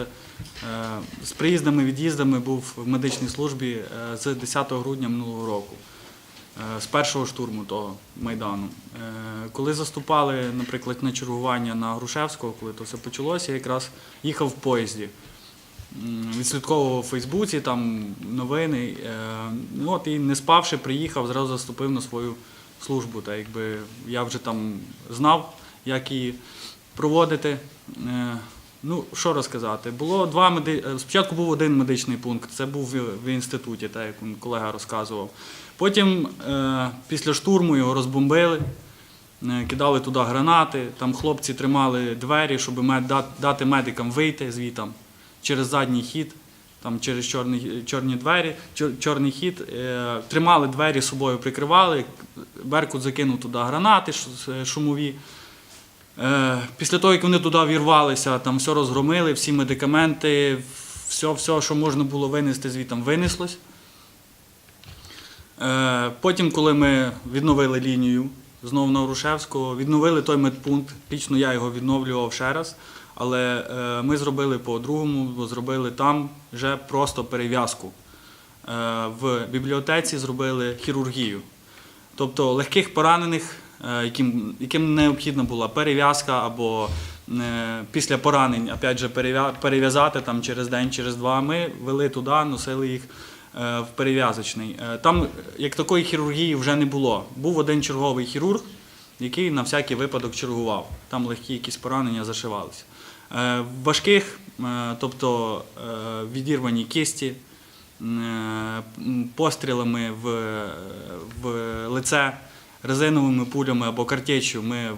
Е, З приїздами, від'їздами був в медичній службі е, з 10 грудня минулого року, е, з першого штурму того майдану. Коли заступали, наприклад, на чергування на Грушевського, коли то все почалося, я якраз їхав в поїзді. Відслідковував у Фейсбуці там новини. Ну, от і не спавши, приїхав, зразу заступив на свою службу. Та якби я вже там знав, як її проводити. Ну, що розказати? Було два меди... е, Спочатку був один медичний пункт, це був в інституті, так як колега розказував. Потім е, після штурму його розбомбили, е, кидали туди гранати. Там хлопці тримали двері, щоб дати медикам вийти звітам через задній хід, там через чорні, чорні двері, чор- чорний хід. Тримали двері собою, прикривали. Беркут закинув туди гранати шумові. Е, Після того, як вони туди вірвалися, там все розгромили, всі медикаменти, все, все, що можна було винести звітом, винеслось. Е, Потім, коли ми відновили лінію знову на Грушевського, відновили той медпункт. Лічно я його відновлював ще раз. Але е, ми зробили по-другому, бо зробили там вже просто перев'язку. В бібліотеці зробили хірургію. Тобто легких поранених, яким, яким необхідна була перев'язка або е, після поранень опять же, перев'язати там, через день, через два, ми вели туди, носили їх е, в перев'язочний. Е, Там як такої хірургії вже не було. Був один черговий хірург, який на всякий випадок чергував. Там легкі якісь поранення зашивалися. Е, важких, е, тобто е, відірвані кисті, е, пострілами в, в лице, резиновими пулями або картечю ми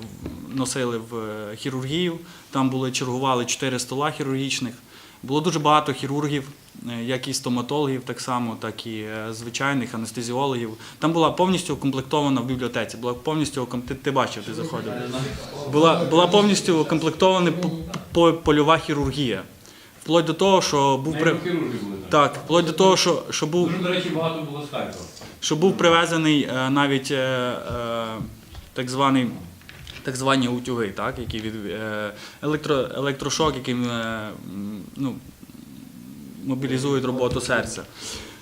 носили в хірургію. Там були чергували чотири стола хірургічних. Було дуже багато хірургів, е, як і стоматологів, так само, так і е, звичайних анестезіологів. Там була повністю укомплектована в бібліотеці. Була повністю ти, ти бачив, ти заходив. Була, була повністю укомплектована по- по- польова хірургія. Вплоть до того, що був при... Нейрохірурги були так, вплоть до того, що, що був Дуже, до речі, багато було з Харкова. що був привезений е, навіть е, е, так званий. Так звані утюги, так, які від е, електро, електрошок, яким е, м, ну, мобілізують роботу серця,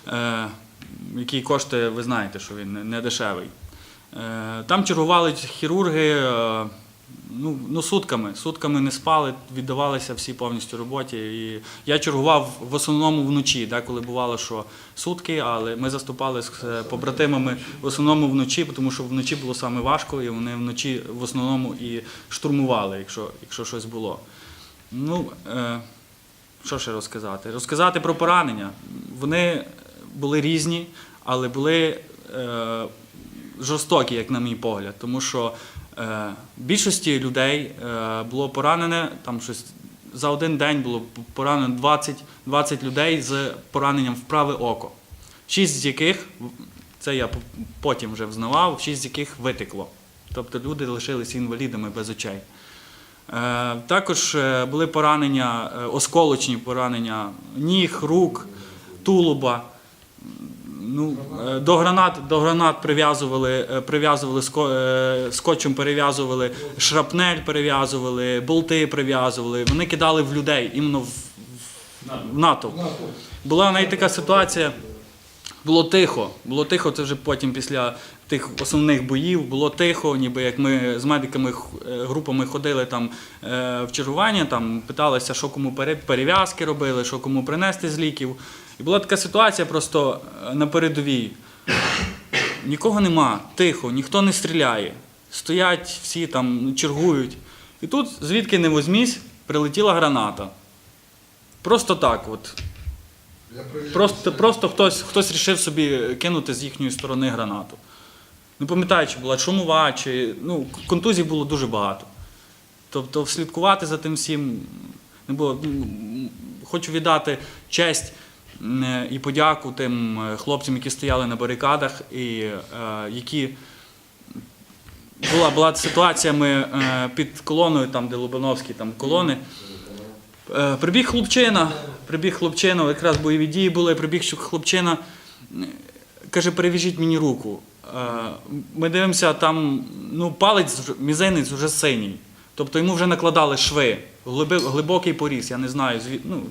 е, який коштує, ви знаєте, що він не- не дешевий. Е, там чергували хірурги е, ну, ну, сутками. Сутками не спали, віддавалися всі повністю роботі. І я чергував в основному вночі, деколи бувало, що сутки, але ми заступали з е, побратимами в основному вночі, тому що вночі було саме важко, і вони вночі в основному і штурмували, якщо, якщо щось було. Ну, е, що ще розказати? Розказати про поранення. Вони були різні, але були е, жорстокі, як на мій погляд, тому що більшості людей е, було поранене там щось. За один день було поранено 20, 20 людей з пораненням в праве око. Шість з яких, це я потім вже взнавав, шість з яких витекло. Тобто люди лишилися інвалідами без очей. Е, Також е, були поранення, е, осколочні поранення ніг, рук, тулуба. Ну, е, до гранат, до гранат прив'язували, е, прив'язували е, скотчем перев'язували, шрапнель перев'язували, болти прив'язували. Вони кидали в людей, іменно в, в, в натовп. Була навіть така ситуація. Було тихо, було тихо, це вже потім після тих основних боїв було тихо, ніби як ми з медиками е, групами ходили там е, в чергування, там питалися, що кому перев'язки робили, що кому принести з ліків. І була така ситуація просто е, на передовій. Нікого нема, тихо, ніхто не стріляє. Стоять всі там, чергують. І тут, звідки не возьмісь, прилетіла граната. Просто так, от. Просто, просто хтось, хтось рішив собі кинути з їхньої сторони гранату. Не пам'ятаю, чи була шумова, чи ну, контузій було дуже багато. Тобто слідкувати за тим всім не було. Хочу віддати честь е, і подяку тим е, хлопцям, які стояли на барикадах, і е, які була, була ситуація, ми е, під колоною, там, де Лубановські там колони. Е, Прибіг хлопчина, прибіг хлопчина, якраз бойові дії були, прибіг хлопчина, каже, перев'яжіть мені руку. Е, Ми дивимося, там ну, палець, мізинець вже синій. Тобто йому вже накладали шви, глибокий поріз, я не знаю звід, ну,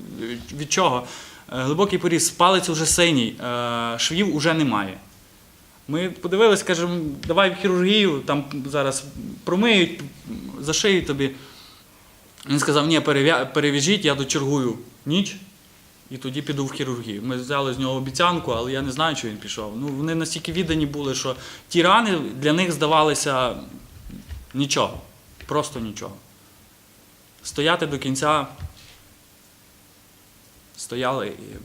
від чого. Е, Глибокий поріз, палець уже синій, е, швів уже немає. Ми подивились, кажемо, давай в хірургію, там зараз промиють, зашиють тобі. Він сказав, ні, перев'яжіть, я дочергую ніч і тоді піду в хірургію. Ми взяли з нього обіцянку, але я не знаю, чи він пішов. Ну, вони настільки віддані були, що ті рани для них здавалися нічого. Просто нічого. Стояти до кінця стояли і